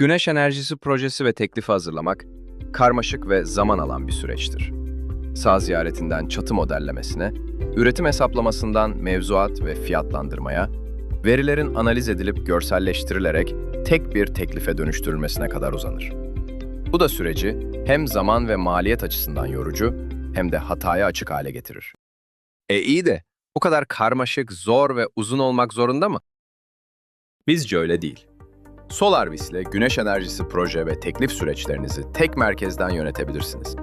Güneş enerjisi projesi ve teklifi hazırlamak karmaşık ve zaman alan bir süreçtir. Sağ ziyaretinden çatı modellemesine, üretim hesaplamasından mevzuat ve fiyatlandırmaya, verilerin analiz edilip görselleştirilerek tek bir teklife dönüştürülmesine kadar uzanır. Bu da süreci hem zaman ve maliyet açısından yorucu hem de hataya açık hale getirir. E iyi de bu kadar karmaşık, zor ve uzun olmak zorunda mı? Bizce öyle değil. SolarWiz ile güneş enerjisi proje ve teklif süreçlerinizi tek merkezden yönetebilirsiniz.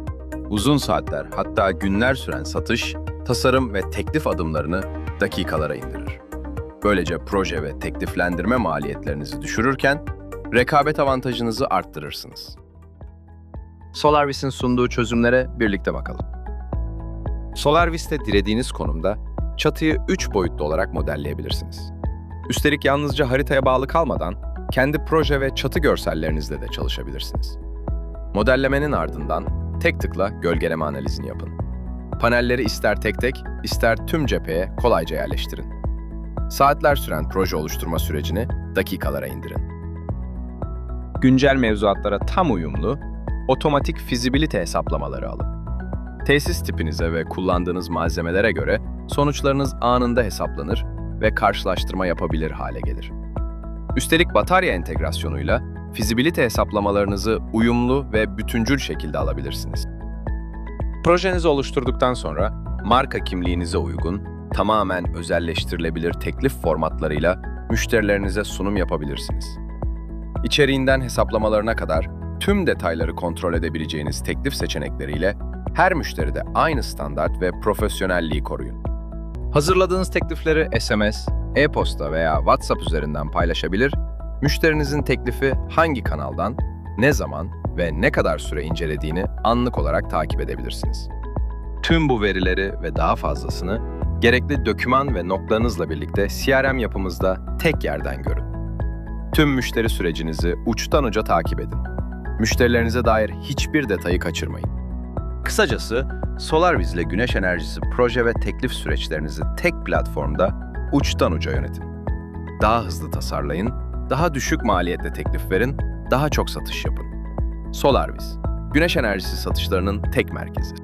Uzun saatler hatta günler süren satış, tasarım ve teklif adımlarını dakikalara indirir. Böylece proje ve tekliflendirme maliyetlerinizi düşürürken rekabet avantajınızı arttırırsınız. SolarWiz'in sunduğu çözümlere birlikte bakalım. SolarWiz'te dilediğiniz konumda çatıyı 3 boyutlu olarak modelleyebilirsiniz. Üstelik yalnızca haritaya bağlı kalmadan kendi proje ve çatı görsellerinizle de çalışabilirsiniz. Modellemenin ardından tek tıkla gölgeleme analizini yapın. Panelleri ister tek tek, ister tüm cepheye kolayca yerleştirin. Saatler süren proje oluşturma sürecini dakikalara indirin. Güncel mevzuatlara tam uyumlu, otomatik fizibilite hesaplamaları alın. Tesis tipinize ve kullandığınız malzemelere göre sonuçlarınız anında hesaplanır ve karşılaştırma yapabilir hale gelir. Üstelik batarya entegrasyonuyla fizibilite hesaplamalarınızı uyumlu ve bütüncül şekilde alabilirsiniz. Projenizi oluşturduktan sonra marka kimliğinize uygun, tamamen özelleştirilebilir teklif formatlarıyla müşterilerinize sunum yapabilirsiniz. İçeriğinden hesaplamalarına kadar tüm detayları kontrol edebileceğiniz teklif seçenekleriyle her müşteride aynı standart ve profesyonelliği koruyun. Hazırladığınız teklifleri SMS, e-posta veya WhatsApp üzerinden paylaşabilir, müşterinizin teklifi hangi kanaldan, ne zaman ve ne kadar süre incelediğini anlık olarak takip edebilirsiniz. Tüm bu verileri ve daha fazlasını gerekli doküman ve notlarınızla birlikte CRM yapımızda tek yerden görün. Tüm müşteri sürecinizi uçtan uca takip edin. Müşterilerinize dair hiçbir detayı kaçırmayın. Kısacası SolarWiz ile güneş enerjisi proje ve teklif süreçlerinizi tek platformda uçtan uca yönetin. Daha hızlı tasarlayın, daha düşük maliyetle teklif verin, daha çok satış yapın. SolarWiz, güneş enerjisi satışlarının tek merkezi.